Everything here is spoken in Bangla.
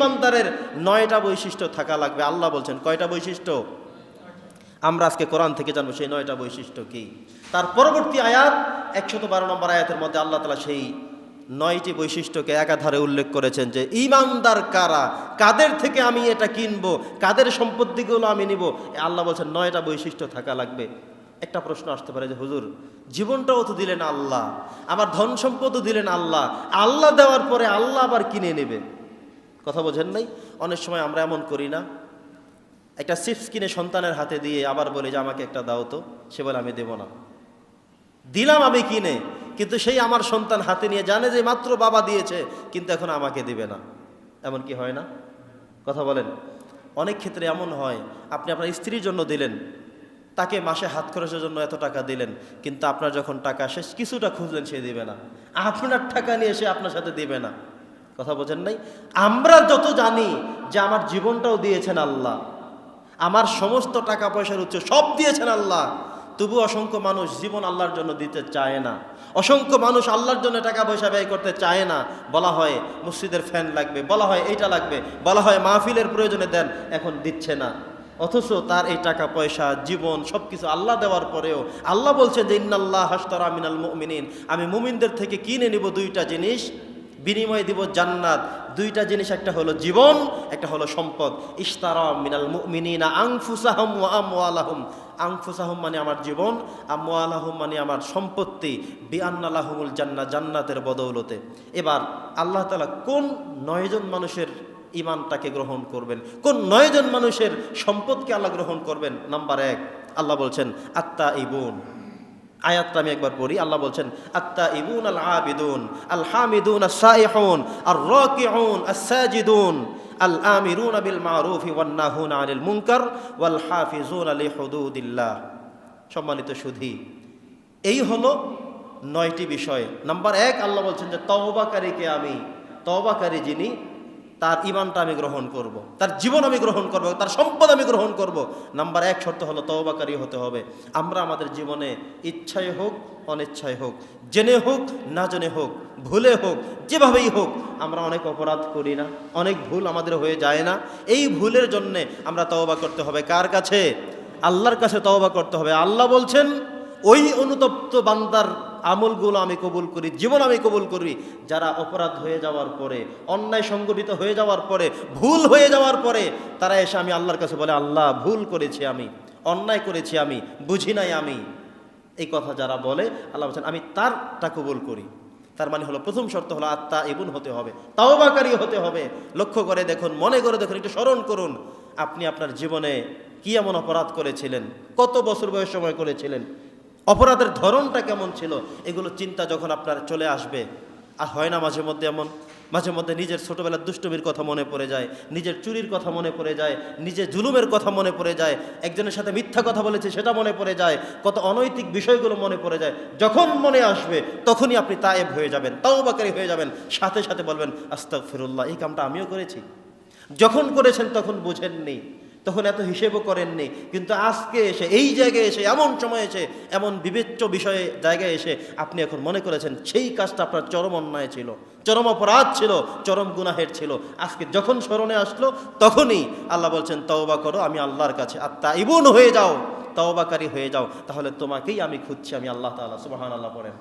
ইমানদারের নয়টা বৈশিষ্ট্য থাকা লাগবে। আল্লাহ বলছেন, কয়টা বৈশিষ্ট্য? আমরা আজকে কোরআন থেকে জানব সেই নয়টা বৈশিষ্ট্য কি। তার পরবর্তী আয়াত, একশত বারো নম্বর আয়াতের মধ্যে আল্লাহ তালা সেই নয়টি বৈশিষ্ট্যকে একাধারে উল্লেখ করেছেন যে, ইমানদার কারা? কাদের থেকে আমি এটা কিনবো? কাদের সম্পত্তিগুলো আমি নিব? আল্লাহ বলছেন, নয়টা বৈশিষ্ট্য থাকা লাগবে। একটা প্রশ্ন আসতে পারে যে, হুজুর, জীবনটাও তো দিলেন আল্লাহ, আমার ধন সম্পদও দিলেন আল্লাহ আল্লাহ দেওয়ার পরে আল্লাহ আবার কিনে নেবে? কথা বোঝেন নাই? অনেক সময় আমরা এমন করি না। একটা চিপস কিনে সন্তানের হাতে দিয়ে আবার বলি যে, আমাকে একটা দাও তো। সে বলে, আমি দেব না। দিলাম আমি কিনে, কিন্তু সেই আমার সন্তান হাতে নিয়ে জানে যে, মাত্র বাবা দিয়েছে, কিন্তু এখন আমাকে দিবে না। এমন কি হয় না? কথা বলেন। অনেক ক্ষেত্রে এমন হয়, আপনি আপনার স্ত্রীর জন্য দিলেন, তাকে মাসে হাত খরচের জন্য এত টাকা দিলেন, কিন্তু আপনার যখন টাকা শেষ, কিছুটা খুঁজলেন, সে দিবে না। আপনার টাকা নিয়ে সে আপনার সাথে দিবে না। কথা বোঝেন নাই? আমরা যত জানি যে আমার জীবনটাও দিয়েছেন আল্লাহ। আমার সমস্ত টাকা পয়সার উৎস সব দিয়েছেন আল্লাহ। তবু অসংখ্য মানুষ জীবন আল্লাহর জন্য দিতে চায় না। অসংখ্য মানুষ আল্লাহর জন্য টাকা পয়সা ব্যয় করতে চায় না। বলা হয়, মসজিদের ফ্যান লাগবে, বলা হয়, এইটা লাগবে, বলা হয়, মাহফিলের প্রয়োজনে দেন, এখন দিচ্ছে না। অথচ তার এই টাকা পয়সা জীবন সব কিছু আল্লাহ দেওয়ার পরেও আল্লাহ বলছে যে, ইন্নাল্লাহ হাস্তরা মিনাল মুমিনিন। আমি মুমিনদের থেকে কিনে নিব দুইটা জিনিস। বিনিময়ে দিব জান্নাত। দুইটা জিনিস, একটা হলো জীবন, একটা হলো সম্পদ। ইস্তারা মিনাল মুমিনিনা আংফুসাহম ওয়া আমওয়ালাহুম। আংফুসাহম মানে আমার জীবন, আমওয়ালাহুম মানে আমার সম্পত্তি। বিআন্নালাহুমুল জান্নাত জান্নাতের বদৌলতে। এবার আল্লাহ তাআলা কোন নয়জন মানুষের ইমানটাকে গ্রহণ করবেন? কোন নয়জন মানুষের সম্পদকে আল্লাহ গ্রহণ করবেন? নাম্বার এক, আল্লাহ বলছেন আত্মা ইবুন আয়াতটা আমি একবার পড়ি, আল্লাহ বলছেন আত্তা ইবুন আল আবিদুন, আল হামিদুন আস সাইহুন, আর রাকিউন, আস সাজিদুন, আল আমিরুন বিল মারুফ ওয়ান নাহুন আনিল মুনকার, ওয়াল হাফিজুন আলি হুদুদিল্লাহ সম্মানিত সুধী, এই হলো নয়টি বিষয়। নাম্বার এক, আল্লাহ বলছেন যে তওবাকারীকে আমি, তওবাকারী যিনি তার ইমানটা আমি গ্রহণ করব। তার জীবন আমি গ্রহণ করব, তার সম্পদ আমি গ্রহণ করব। নাম্বার এক শর্ত হলো তওবাকারী হতে হবে আমরা আমাদের জীবনে ইচ্ছায় হোক অনিচ্ছায় হোক, জেনে হোক, না জেনে হোক, ভুলে হোক, যেভাবেই হোক, আমরা অনেক অপরাধ করি না, অনেক ভুল আমাদের হয়ে যায় না এই ভুলের জন্যে আমরা তওবা করতে হবে কার কাছে আল্লাহর কাছে তওবা করতে হবে আল্লাহ বলছেন, ওই অনুতপ্ত বান্দার আমলগুলো আমি কবুল করি, জীবন আমি কবুল করি। যারা অপরাধ হয়ে যাওয়ার পরে, অন্যায় সংগঠিত হয়ে যাওয়ার পরে, ভুল হয়ে যাওয়ার পরে, তারা এসে আমি আল্লাহর কাছে বলে, আল্লাহ, ভুল করেছি আমি, অন্যায় করেছি আমি, বুঝি নাই আমি। এই কথা যারা বলে, আল্লাহ বলছেন, আমি তারটা কবুল করি। তার মানে হলো, প্রথম শর্ত হলো, আত্মা ইবুন হতে হবে, তাওবাকারী হতে হবে। লক্ষ্য করে দেখুন, মনে করে দেখুন, একটু স্মরণ করুন, আপনি আপনার জীবনে কি এমন অপরাধ করেছিলেন? কত বছর বয়স সময় করেছিলেন? অপরাধের ধরনটা কেমন ছিল, এগুলো চিন্তা যখন আপনার চলে আসবে, আর হয় না মাঝে মধ্যে এমন, মাঝে মধ্যে নিজের ছোটবেলার দুষ্টমির কথা মনে পড়ে যায়, নিজের চুরির কথা মনে পড়ে যায়, নিজের জুলুমের কথা মনে পড়ে যায়, একজনের সাথে মিথ্যা কথা বলেছে সেটা মনে পড়ে যায়, কত অনৈতিক বিষয়গুলো মনে পড়ে যায়, যখন মনে আসবে তখনই আপনি তায়েব হয়ে যাবেন, তাওবাকারী হয়ে যাবেন, সাথে সাথে বলবেন আস্তাক ফিরুল্লাহ এই কামটা আমিও করেছি। যখন করেছেন তখন বুঝেননি। তখন এত হিসেবও করেননি। কিন্তু আজকে এসে, এই জায়গায় এসে, এমন সময় এসে, এমন বিবেচ্য বিষয়ে জায়গায় এসে আপনি এখন মনে করেছেন, সেই কাজটা আপনার চরম অন্যায় ছিল, চরম অপরাধ ছিল, চরম গুনাহের ছিল। আজকে যখন স্মরণে আসলো, তখনই আল্লাহ বলছেন, তওবা করো, আমি আল্লাহর কাছে আত্মা ইবুন হয়ে যাও, তওবাকারী হয়ে যাও। তাহলে তোমাকেই আমি খুঁজছি, আমি আল্লাহ তাআলা, সুবহানাল্লাহ পড়েন।